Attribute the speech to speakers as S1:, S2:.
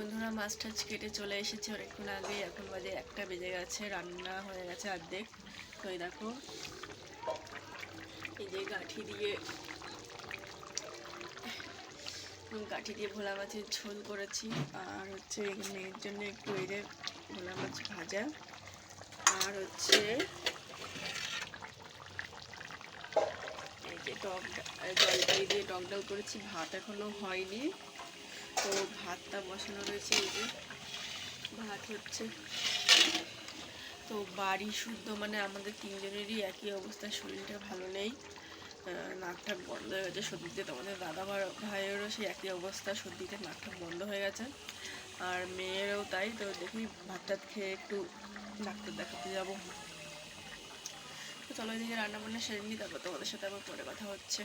S1: বন্ধুরা, মাছ টাছ কেটে চলে এসেছি অনেকক্ষণ আগে। এখন বাজে একটা, বেজে গেছে, রান্না হয়ে গেছে অর্ধেক। তো এই দেখো, এই যে গাঠি দিয়ে গাঠি দিয়ে ভোলা মাছের ঝোল করেছি। আর হচ্ছে মেয়ের জন্য একটু যে ভোলা মাছ ভাজা। আর হচ্ছে এই যে টক, জলপাই দিয়ে টক ডাল করেছি। ভাত এখনও হয়নি। তো ভাতটা বসানো রয়েছে, এই যে ভাত হচ্ছে। তো বাড়ি শুদ্ধ মানে আমাদের তিনজনেরই একই অবস্থা, শরীরটা ভালো নেই। নাক টাক বন্ধ হয়ে গেছে সর্দিতে। তোমাদের দাদা ভাই- ভাইয়েরও সেই একই অবস্থা, সর্দিতে নাক টাক বন্ধ হয়ে গেছে। আর মেয়েরও তাই, তো দেখি ভাত টাত খেয়ে একটু ডাক্তার দেখাতে যাব। তো চলো এদিকে রান্না বান্না সেরে নিই, তারপর তোমাদের সাথে আবার পরে কথা হচ্ছে।